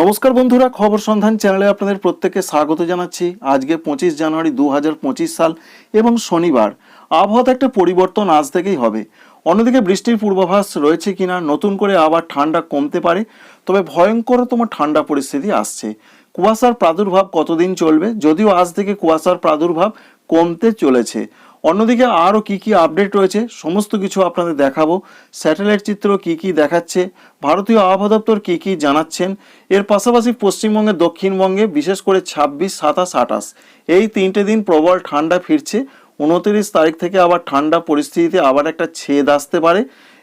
নমস্কার বন্ধুরা, খবর সন্ধান চ্যানেলে আপনাদের প্রত্যেককে স্বাগত জানাচ্ছি। আজকে পঁচিশ জানুয়ারি দু হাজার পঁচিশ সাল এবং শনিবার। আবহাওয়াতে একটা পরিবর্তন আজ থেকেই হবে। অন্যদিকে বৃষ্টির পূর্বাভাস রয়েছে কিনা, নতুন করে আবার ঠান্ডা কমতে পারে, তবে ভয়ঙ্করতম ঠান্ডা পরিস্থিতি আসছে। কুয়াশার প্রাদুর্ভাব কতদিন চলবে? যদিও আজ থেকে কুয়াশার প্রাদুর্ভাব কমতে চলেছে। অন্যদিকে আরও কি কি আপডেট রয়েছে, সমস্ত কিছু আপনাদের দেখাবো। স্যাটেলাইট চিত্র কি কি দেখাচ্ছে, ভারতীয় আবহাওয়া দপ্তর কী কী জানাচ্ছেন, এর পাশাপাশি পশ্চিমবঙ্গে দক্ষিণবঙ্গে বিশেষ করে ছাব্বিশ, সাতাশ, আঠাশ। এই তিনটে দিন প্রবল ঠান্ডা ফিরছে, উনতিরিশ তারিখ থেকে আবার ঠান্ডা পরিস্থিতিতে আবার একটা ছেদ আসতে পারে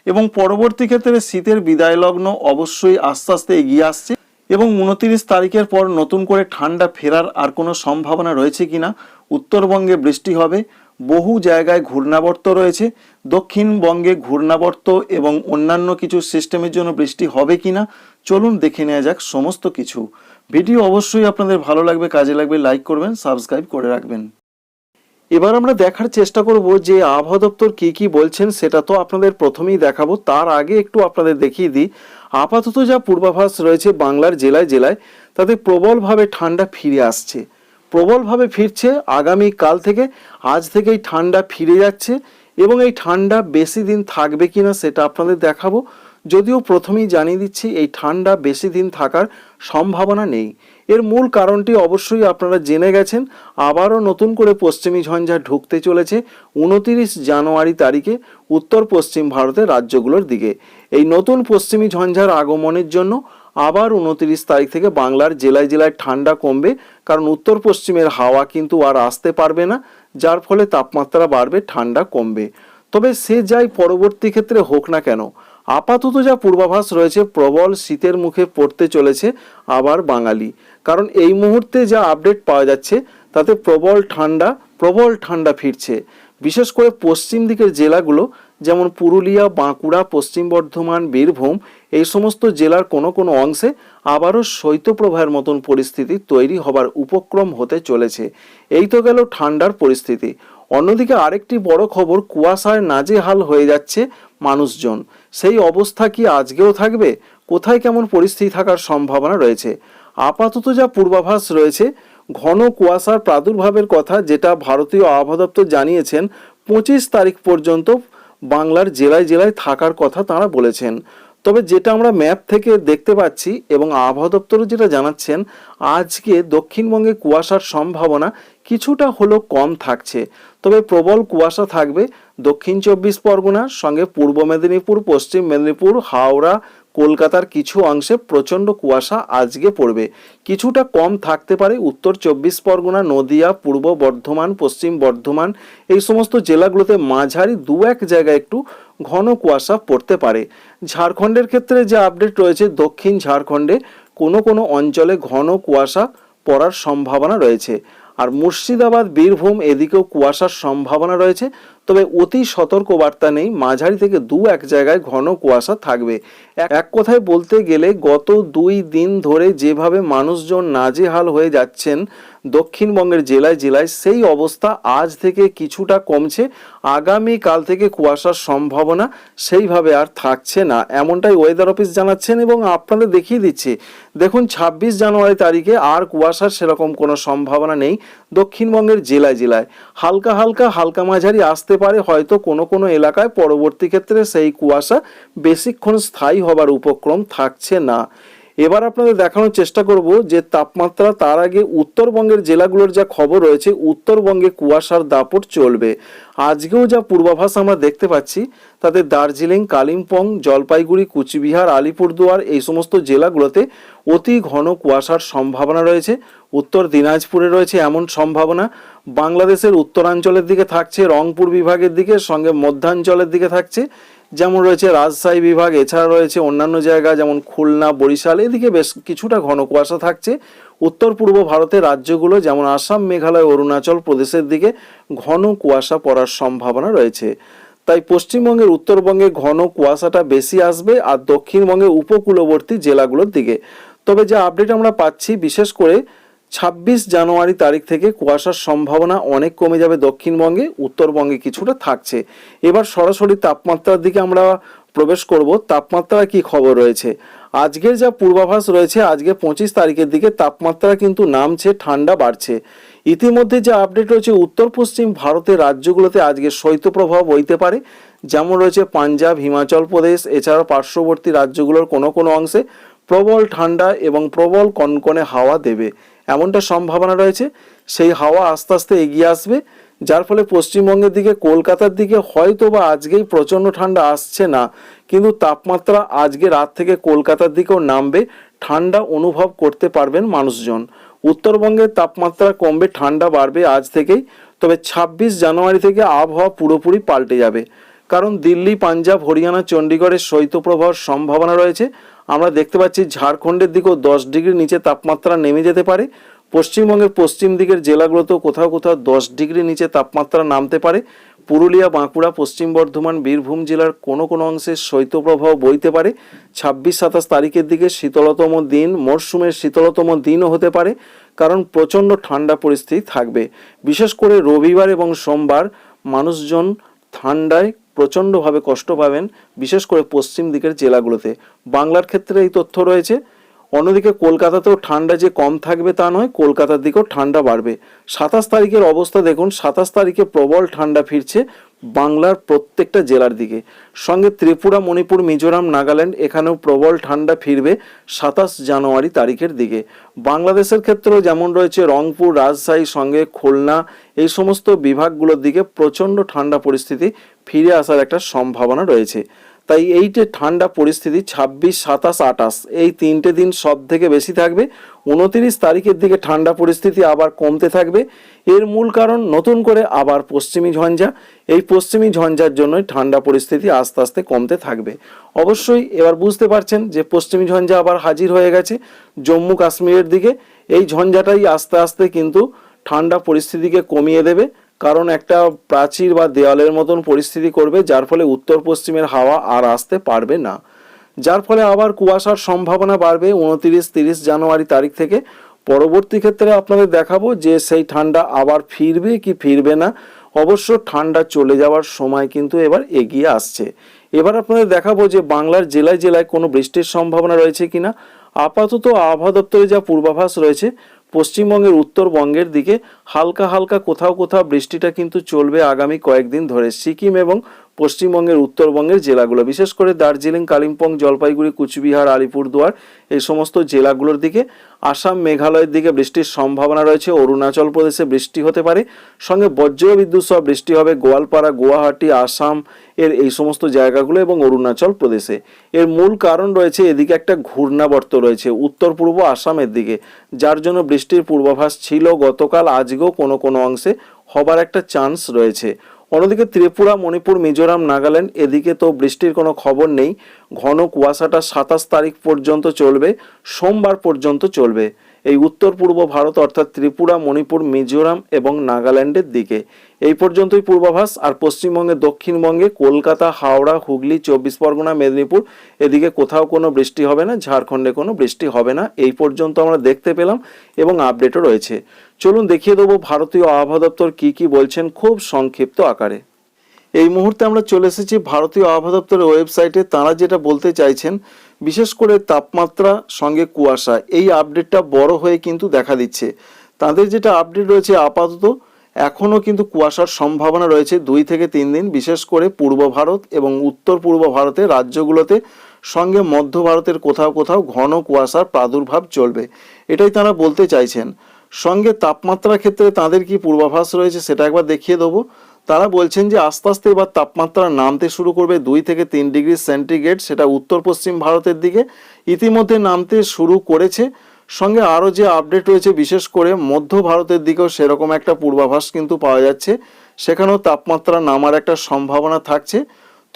এবং পরবর্তী ক্ষেত্রে শীতের বিদায় লগ্ন অবশ্যই আস্তে আস্তে এগিয়ে আসছে এবং উনতিরিশ তারিখের পর নতুন করে ঠান্ডা ফেরার আর কোনো সম্ভাবনা রয়েছে কিনা, উত্তরবঙ্গে বৃষ্টি হবে বহু জায়গায় ঘূর্ণাবর্ত রয়েছে। দক্ষিণবঙ্গে ঘূর্ণাবর্ত এবং অন্যান্য কিছু সিস্টেমের জন্য বৃষ্টি হবে কিনা, চলুন দেখে নেওয়া যাক সমস্ত কিছু। ভিডিও অবশ্যই আপনাদের ভালো লাগবে, কাজে লাগবে, লাইক করবেন, সাবস্ক্রাইব করে রাখবেন। এবার আমরা দেখার চেষ্টা করব যে আবহাওয়া দপ্তর কী কী বলছেন, সেটা তো আপনাদের প্রথমেই দেখাবো। তার আগে একটু আপনাদের দেখিয়ে দিই। আপাতত যা পূর্বাভাস রয়েছে বাংলার জেলায় জেলায়, তাতে প্রবলভাবে ঠান্ডা ফিরে আসছে। প্রবলভাবে ফিরছে আগামী কাল থেকে। আজ থেকেই ঠান্ডা ফিরে যাচ্ছে এবং এই ঠান্ডা বেশি দিন থাকবে কিনা সেটা আপনাদের দেখাবো। যদিও প্রথমেই জানিয়ে দিচ্ছি, এই ঠান্ডা বেশি দিন থাকার সম্ভাবনা নেই। এর মূল কারণটি অবশ্যই আপনারা জেনে গেছেন, আবারও নতুন করে পশ্চিমী ঝঞ্ঝা ঢুকতে চলেছে উনতিরিশ জানুয়ারি তারিখে উত্তর পশ্চিম ভারতের রাজ্যগুলোর দিকে। এই নতুন পশ্চিমী ঝঞ্ঝার আগমনের জন্য আবার উনতিরিশ তারিখ থেকে বাংলার জেলায় জেলায় ঠান্ডা কমবে, কারণ উত্তর পশ্চিমের হাওয়া কিন্তু আর আসতে পারবে না, যার ফলে তাপমাত্রা বাড়বে, ঠান্ডা কমবে। তবে সে যাই পরবর্তী ক্ষেত্রে হোক না কেন, আপাতত যা পূর্বাভাস রয়েছে, প্রবল শীতের মুখে পড়তে চলেছে আবার বাঙালি। কারণ এই মুহূর্তে যা আপডেট পাওয়া যাচ্ছে, তাতে প্রবল ঠান্ডা প্রবল ঠান্ডা ফিরছে। বিশেষ করে পশ্চিম দিকের জেলাগুলো যেমন পুরুলিয়া, বাঁকুড়া, পশ্চিম বর্ধমান, বীরভূম, এই সমস্ত জেলার কোনো কোনো অংশে আবারও শৈত্যপ্রবাহের মতন পরিস্থিতি তৈরি হবার উপক্রম হতে চলেছে। এই তো গেল ঠান্ডার পরিস্থিতি। অন্যদিকে আরেকটি বড় খবর, কুয়াশায় নাজেহাল হয়ে যাচ্ছে মানুষজন। সেই অবস্থা কি আজকেও থাকবে? কোথায় কেমন পরিস্থিতি থাকার সম্ভাবনা রয়েছে? আপাতত যা পূর্বাভাস রয়েছে, ঘন কুয়াশার প্রাদুর্ভাবের কথা যেটা ভারতীয় আবহাওয়া দপ্তর জানিয়েছেন, পঁচিশ তারিখ পর্যন্ত বাংলার জেলায় জেলায় থাকার কথা তারা বলেছেন। তবে যেটা আমরা ম্যাপ থেকে দেখতে পাচ্ছি এবং আবহাওয়া দপ্তরও যেটা জানাচ্ছেন, আজকে দক্ষিণবঙ্গে কুয়াশার সম্ভাবনা কিছুটা হলেও কম থাকছে। তবে প্রবল কুয়াশা থাকবে দক্ষিণ চব্বিশ পরগনার সঙ্গে পূর্ব মেদিনীপুর, পশ্চিম মেদিনীপুর, হাওড়া কলকাতার কিছু অংশে প্রচণ্ড কুয়াশা আজকে পড়বে। কিছুটা কম থাকতে পারে উত্তর চব্বিশ পরগনা, নদিয়া, পূর্ব বর্ধমান, পশ্চিম বর্ধমান, এই সমস্ত জেলাগুলোতে মাঝারি দু এক জায়গায় একটু ঘন কুয়াশা পড়তে পারে। ঝাড়খণ্ডের ক্ষেত্রে যে আপডেট রয়েছে, দক্ষিণ ঝাড়খণ্ডে কোনো কোনো অঞ্চলে ঘন কুয়াশা পড়ার সম্ভাবনা রয়েছে। আর মুর্শিদাবাদ, বীরভূম এদিকেও কুয়াশার সম্ভাবনা রয়েছে। তবে অতি সতর্ক বার্তা নেই, মাঝারি থেকে দু এক জায়গায় ঘন কুয়াশা থাকবে। এক- কথায় বলতে গেলে গত দুই দিন ধরে যেভাবে মানুষজন নাজেহাল হয়ে যাচ্ছেন দক্ষিণবঙ্গের জেলায় জেলায়, সেই অবস্থা আজ থেকে কিছুটা কমছে। আগামী কাল থেকে কুয়াশার সম্ভাবনা সেইভাবে আর থাকছে না। এমনটাই ওয়েদার অফিস জানাচ্ছেন এবং আপনাদের দেখিয়ে দিচ্ছে। দেখুন, ছাব্বিশ জানুয়ারি তারিখে আর কুয়াশার সেরকম কোনো সম্ভাবনা নেই। দক্ষিণবঙ্গের জেলায় জেলায়। হালকা হালকা হালকা মাঝারি আসতে পারে, হয়তো কোনো কোনো এলাকায়। পরবর্তী ক্ষেত্রে সেই কুয়াশা বেশিক্ষণ স্থায়ী হবার উপক্রম থাকছে না। এবার আপনাদের দেখানোর চেষ্টা করব যে তাপমাত্রা তার আগে উত্তরবঙ্গের জেলাগুলোর যা খবর রয়েছে, উত্তরবঙ্গে কুয়াশার দাপট চলবে। আজকেও যা পূর্বাভাস আমরা দেখতে পাচ্ছি, তাতে দার্জিলিং, কালিম্পং, জলপাইগুড়ি, কুচবিহার, আলিপুরদুয়ার এই সমস্ত জেলাগুলোতে অতি ঘন কুয়াশার সম্ভাবনা রয়েছে। উত্তর দিনাজপুরে রয়েছে এমন সম্ভাবনা। বাংলাদেশের উত্তরাঞ্চলের দিকে থাকছে, রংপুর বিভাগের দিকে, সঙ্গে মধ্যাঞ্চলের দিকে থাকছে। যেমন রয়েছে রাজশাহী বিভাগ, এছাড়া রয়েছে অন্যান্য জায়গা যেমন খুলনা, বরিশাল, এদিকে বেশ কিছুটা ঘন কুয়াশা থাকছে। উত্তর পূর্ব ভারতের রাজ্যগুলো যেমন আসাম, মেঘালয়, অরুণাচল প্রদেশের দিকে ঘন কুয়াশা পড়ার সম্ভাবনা রয়েছে। তাই পশ্চিমবঙ্গের উত্তরবঙ্গে ঘন কুয়াশাটা বেশি আসবে আর দক্ষিণবঙ্গে উপকূলবর্তী জেলাগুলোর দিকে। তবে যে আপডেট আমরা পাচ্ছি, বিশেষ করে ছাব্বিশ জানুয়ারি তারিখ থেকে কুয়াশার সম্ভাবনা অনেক কমে যাবে দক্ষিণবঙ্গে, উত্তরবঙ্গে কিছুটা থাকছে। এবার সরাসরি তাপমাত্রার দিকে আমরা প্রবেশ করব। তাপমাত্রার কি খবর রয়েছে? আজকের যা পূর্বাভাস রয়েছে, আজকে পঁচিশ তারিখের দিকে তাপমাত্রা কিন্তু নামছে, ঠান্ডা বাড়ছে। ইতিমধ্যে যে আপডেট রয়েছে, উত্তর পশ্চিম ভারতের রাজ্যগুলোতে আজকে শৈত্যপ্রবাহ বইতে পারে। যেমন রয়েছে পাঞ্জাব, হিমাচল প্রদেশ এছাড়া পার্শ্ববর্তী রাজ্যগুলোর কোনো কোনো অংশে প্রবল ঠান্ডা এবং প্রবল কনকনে হাওয়া দেবে। এমনটা সম্ভাবনা রয়েছে। সেই হাওয়া আস্তে আস্তে এগিয়ে আসবে, যার ফলে পশ্চিমবঙ্গের দিকে, কলকাতার দিকে হয়তো বা আজকেই প্রচণ্ড ঠান্ডা আসছে না, কিন্তু তাপমাত্রা আজকে রাত থেকে কলকাতার দিকেও নামবে। ঠান্ডা অনুভব করতে পারবেন মানুষজন। উত্তরবঙ্গের তাপমাত্রা কমবে, ঠান্ডা বাড়বে আজ থেকেই, তবে ছাব্বিশ জানুয়ারি থেকে আবহাওয়া পুরোপুরি পাল্টে যাবে। কারণ দিল্লি, পাঞ্জাব, হরিয়ানা, চণ্ডীগড়ের শৈত্যপ্রবাহের সম্ভাবনা রয়েছে। আমরা দেখতে পাচ্ছি ঝাড়খণ্ডের দিকেও দশ ডিগ্রির নিচে তাপমাত্রা নেমে যেতে পারে। পশ্চিমবঙ্গের পশ্চিম দিকের জেলাগুলোতেও কোথাও কোথাও দশ ডিগ্রি নিচে তাপমাত্রা নামতে পারে। পুরুলিয়া, বাঁকুড়া, পশ্চিম বর্ধমান, বীরভূম জেলার কোনো কোনো অংশে শৈত্যপ্রবাহ বইতে পারে। ছাব্বিশ, সাতাশ তারিখের দিকে শীতলতম দিন, মরশুমের শীতলতম দিনও হতে পারে, কারণ প্রচণ্ড ঠান্ডা পরিস্থিতি থাকবে। বিশেষ করে রবিবার এবং সোমবার মানুষজন ঠান্ডায় প্রচণ্ডভাবে কষ্ট পাবেন, বিশেষ করে পশ্চিম দিকের জেলাগুলোতে। বাংলার ক্ষেত্রে এই তথ্য রয়েছে, অন্যদিকে কলকাতাতেও ঠান্ডা যে কম থাকবে তা নয়, কলকাতার দিকেও ঠান্ডা বাড়বে। সাতাশ তারিখের অবস্থা দেখুন, সাতাশ তারিখে প্রবল ঠান্ডা ফিরছে বাংলার প্রত্যেকটা জেলার দিকে। সঙ্গে ত্রিপুরা, মণিপুর, মিজোরাম, নাগাল্যান্ড, এখানেও প্রবল ঠান্ডা ফিরবে সাতাশ জানুয়ারি তারিখের দিকে। বাংলাদেশের ক্ষেত্রেও যেমন রয়েছে রংপুর, রাজশাহী, সঙ্গে খুলনা, এই সমস্ত বিভাগগুলোর দিকে প্রচণ্ড ঠান্ডা পরিস্থিতি ফিরে আসার একটা সম্ভাবনা রয়েছে। তাই এই যে ঠান্ডা পরিস্থিতি, ছাব্বিশ, সাতাশ আটাশ এই তিনটে দিন সব থেকে বেশি থাকবে। উনতিরিশ তারিখের দিকে ঠান্ডা পরিস্থিতি আবার কমতে থাকবে। এর মূল কারণ নতুন করে আবার পশ্চিমী ঝঞ্ঝা। এই পশ্চিমী ঝঞ্ঝার জন্যই ঠান্ডা পরিস্থিতি আস্তে আস্তে কমতে থাকবে। অবশ্যই এবার বুঝতে পারছেন যে পশ্চিমী ঝঞ্ঝা আবার হাজির হয়ে গেছে জম্মু কাশ্মীরের দিকে। এই ঝঞ্ঝাটাই আস্তে আস্তে কিন্তু ঠান্ডা পরিস্থিতিকে কমিয়ে দেবে। কারণ একটা প্রাচীর বা দেওয়ালের মতন পরিস্থিতি করবে, যার ফলে উত্তর পশ্চিমের হাওয়া আর আসতে পারবে না। যার ফলে আবার কুয়াশার সম্ভাবনা বাড়বে উনতিরিশ, তিরিশ জানুয়ারি তারিখ থেকে। পরবর্তী ক্ষেত্রে আপনাদের দেখাবো যে সেই ঠান্ডা আবার ফিরবে কি ফিরবে না। অবশ্য ঠান্ডা চলে যাওয়ার সময় কিন্তু এবার এগিয়ে আসছে। এবার আপনাদের দেখাবো যে বাংলার জেলায় জেলায় কোনো বৃষ্টির সম্ভাবনা রয়েছে কিনা। আপাতত আবহাওয়া দপ্তরে যা পূর্বাভাস রয়েছে পশ্চিমবঙ্গের উত্তরবঙ্গের দিকে হালকা হালকা কোথাও কোথাও বৃষ্টিটা কিন্তু চলবে আগামী কয়েকদিন ধরে। সিকিম এবং পশ্চিমবঙ্গের উত্তরবঙ্গের জেলাগুলো, বিশেষ করে দার্জিলিং, কালিম্পং, জলপাইগুড়ি, কুচবিহার, আলিপুরদুয়ার, এই সমস্ত জেলাগুলোর দিকে, আসাম, মেঘালয়ের দিকে বৃষ্টির সম্ভাবনা রয়েছে। অরুণাচল প্রদেশে বৃষ্টি হতে পারে। সঙ্গে বজ্র বিদ্যুৎ সহ বৃষ্টি হবে গোয়ালপাড়া, গুয়াহাটি, আসাম, এর এই সমস্ত জায়গাগুলো এবং অরুণাচল প্রদেশে। এর মূল কারণ রয়েছে, এদিকে একটা ঘূর্ণাবর্ত রয়েছে উত্তর পূর্ব আসামের দিকে, যার জন্য বৃষ্টির পূর্বাভাস ছিল গতকাল, আজকেও কোনো কোনো অংশে হবার একটা চান্স রয়েছে। অন্যদিকে ত্রিপুরা, মণিপুর, মিজোরাম, নাগাল্যান্ড, এদিকে তো বৃষ্টির কোনো খবর নেই। ঘন কুয়াশাটা সাতাশ তারিখ পর্যন্ত চলবে, সোমবার পর্যন্ত চলবে। এই উত্তর পূর্ব ভারত অর্থাৎ ত্রিপুরা, মণিপুর, মিজোরাম এবং নাগাল্যান্ডের দিকে। এই পর্যন্তই পূর্বাভাস। আর পশ্চিমবঙ্গে, দক্ষিণবঙ্গে কলকাতা, হাওড়া, হুগলি, চব্বিশ পরগনা, মেদিনীপুর, এদিকে কোথাও কোনো বৃষ্টি হবে না, ঝাড়খণ্ডে কোনো বৃষ্টি হবে না। এই পর্যন্ত আমরা দেখতে পেলাম এবং আপডেটও রয়েছে। চলুন দেখিয়ে দেবো ভারতীয় আবহাওয়া দপ্তর কী কী বলছেন খুব সংক্ষিপ্ত আকারে। এই মুহূর্তে আমরা চলে এসেছি ভারতীয় আবহাওয়া দপ্তরের ওয়েবসাইটে। তারা যেটা বলতে চাইছেন, বিশেষ করে তাপমাত্রা, সঙ্গে কুয়াশা, এই আপডেটটা বড় হয়ে কিন্তু দেখা দিচ্ছে। তাদের যেটা আপডেট রয়েছে আপাতত, এখনও কিন্তু কুয়াশার সম্ভাবনা রয়েছে দুই থেকে তিন দিন, বিশেষ করে পূর্ব ভারত এবং উত্তর পূর্ব ভারতের রাজ্যগুলোতে, সঙ্গে মধ্য ভারতের কোথাও কোথাও ঘন কুয়াশার প্রাদুর্ভাব চলবে। এটাই তারা বলতে চাইছেন। সঙ্গে তাপমাত্রার ক্ষেত্রে তাদের কি পূর্বাভাস রয়েছে সেটা একবার দেখিয়ে দেবো। তারা বলছেন যে আস্তে আস্তে এবার তাপমাত্রা নামতে শুরু করবে দুই থেকে তিন ডিগ্রি সেন্টিগ্রেড, সেটা উত্তর পশ্চিম ভারতের দিকে। ইতিমধ্যে নামতে শুরু করেছে। সঙ্গে আরও যে আপডেট রয়েছে, বিশেষ করে মধ্য ভারতের দিকেও সেরকম একটা পূর্বাভাস কিন্তু পাওয়া যাচ্ছে। সেখানেও তাপমাত্রা নামার একটা সম্ভাবনা থাকছে।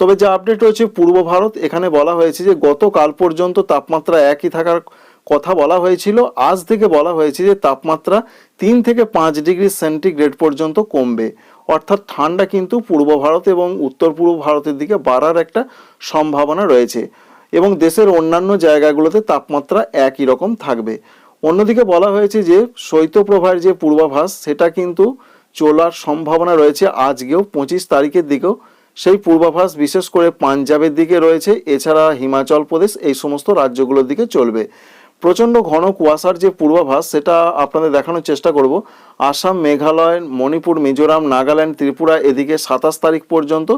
তবে যে আপডেট রয়েছে পূর্ব ভারত, এখানে বলা হয়েছে যে গতকাল পর্যন্ত তাপমাত্রা একই থাকার কথা বলা হয়েছিল। আজ থেকে বলা হয়েছে যে তাপমাত্রা তিন থেকে পাঁচ ডিগ্রি সেন্টিগ্রেড পর্যন্ত কমবে। অর্থাৎ ঠান্ডা কিন্তু পূর্ব ভারত এবং উত্তর পূর্ব ভারতের দিকে বাড়ার একটা সম্ভাবনা রয়েছে এবং দেশের অন্যান্য জায়গাগুলোতে তাপমাত্রা একই রকম থাকবে। অন্যদিকে বলা হয়েছে যে শৈত্যপ্রবাহের যে পূর্বাভাস, সেটা কিন্তু চলার সম্ভাবনা রয়েছে আজকেও পঁচিশ তারিখের দিকেও। সেই পূর্বাভাস বিশেষ করে পাঞ্জাবের দিকে রয়েছে, এছাড়া হিমাচল প্রদেশ এই সমস্ত রাজ্যগুলোর দিকে চলবে। প্রচণ্ড ঘন কুয়াশার যে পূর্বাভাস, সেটা আপনাদের দেখানোর চেষ্টা করব। আসাম, মেঘালয়, মণিপুর, মিজোরাম, নাগাল্যান্ড, ত্রিপুরা, এদিকে সাতাশ তারিখ পর্যন্ত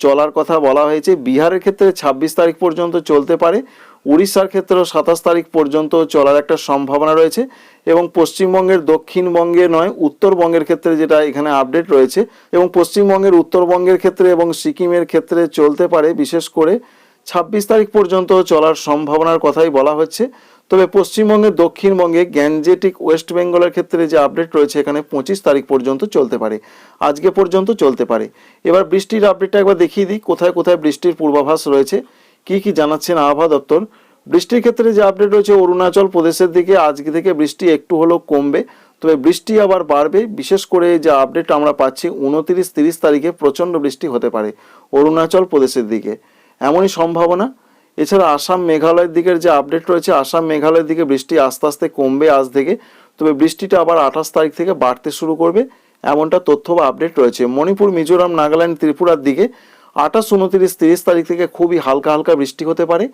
চলার কথা বলা হয়েছে। বিহারের ক্ষেত্রে ছাব্বিশ তারিখ পর্যন্ত চলতে পারে। উড়িষ্যার ক্ষেত্রেও সাতাশ তারিখ পর্যন্ত চলার একটা সম্ভাবনা রয়েছে এবং পশ্চিমবঙ্গের দক্ষিণবঙ্গে নয়, উত্তরবঙ্গের ক্ষেত্রে যেটা এখানে আপডেট রয়েছে এবং পশ্চিমবঙ্গের, উত্তরবঙ্গের ক্ষেত্রে এবং সিকিমের ক্ষেত্রে চলতে পারে। বিশেষ করে ছাব্বিশ তারিখ পর্যন্ত চলার সম্ভাবনার কথাই বলা হচ্ছে। তবে পশ্চিমবঙ্গের দক্ষিণবঙ্গে গ্যানজেটিক ওয়েস্ট বেঙ্গলের ক্ষেত্রে যে আপডেট রয়েছে এখানে পঁচিশ তারিখ পর্যন্ত চলতে পারে। আজকে পর্যন্ত চলতে পারে। এবার বৃষ্টির আপডেটটা একবার দেখিয়ে দিই, কোথায় কোথায় বৃষ্টির পূর্বাভাস রয়েছে, কি কি জানাচ্ছেন আবহাওয়া দপ্তর। বৃষ্টির ক্ষেত্রে যে আপডেট রয়েছে, অরুণাচল প্রদেশের দিকে আজকে থেকে বৃষ্টি একটু হলেও কমবে, তবে বৃষ্টি আবার বাড়বে। বিশেষ করে যে আপডেট আমরা পাচ্ছি, উনতিরিশ, তিরিশ তারিখে প্রচণ্ড বৃষ্টি হতে পারে অরুণাচল প্রদেশের দিকে। এমনই সম্ভাবনা এছাড়া আসাম মেঘালয়ের দিকের যে আপডেট রয়েছে, আসাম মেঘালয়ের দিকে বৃষ্টি আস্তে আস্তে কমবে আজ থেকে। তবে বৃষ্টিটা আবার আঠাশ তারিখ থেকে বাড়তে শুরু করবে, এমনটা তথ্য বা আপডেট রয়েছে। মণিপুর, মিজোরাম, নাগাল্যান্ড, ত্রিপুরার দিকে আঠাশ, উনতিরিশ, তিরিশ তারিখ থেকে খুবই হালকা হালকা বৃষ্টি হতে পারে।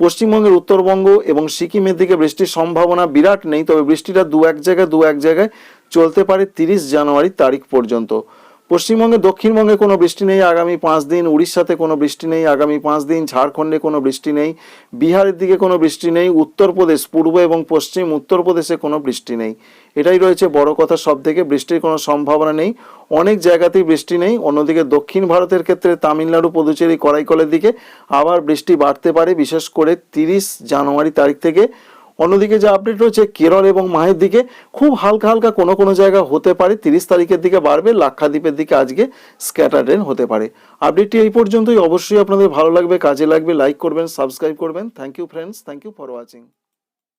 পশ্চিমবঙ্গের উত্তরবঙ্গ এবং সিকিমের দিকে বৃষ্টির সম্ভাবনা বিরাট নেই, তবে বৃষ্টিটা দু এক জায়গায় দু এক জায়গায় চলতে পারে তিরিশ জানুয়ারি তারিখ পর্যন্ত। পশ্চিমবঙ্গে, দক্ষিণবঙ্গে কোনো বৃষ্টি নেই, আগামী পাঁচ দিন, উড়িষ্যাতে কোনো বৃষ্টি নেই, আগামী পাঁচ দিন, ঝাড়খণ্ডে কোনো বৃষ্টি নেই, বিহারের দিকে কোনো বৃষ্টি নেই, উত্তরপ্রদেশ, পূর্ব এবং পশ্চিম উত্তরপ্রদেশে কোনো বৃষ্টি নেই। এটাই রয়েছে বড় কথা সব থেকে বৃষ্টির কোনো সম্ভাবনা নেই। অনেক জায়গাতেই বৃষ্টি নেই, অন্যদিকে দক্ষিণ ভারতের ক্ষেত্রে তামিলনাড়ু, পুদুচেরি, করাইকলের দিকে আবার বৃষ্টি বাড়তে পারে, বিশেষ করে তিরিশ জানুয়ারি তারিখ থেকে। অন্যদিকে যে আপডেট রয়েছে, কেরল এবং মাহের দিকে খুব হালকা হালকা কোনো কোনো জায়গা হতে পারে। তিরিশ তারিখের দিকে বাড়বে, লাক্ষাদ্বীপের দিকে আজকে স্ক্যাটার রেন হতে পারে। আপডেটটি এই পর্যন্তই। অবশ্যই আপনাদের ভালো লাগবে, কাজে লাগবে লাইক করবেন সাবস্ক্রাইব করবেন। Thank you friends thank you for watching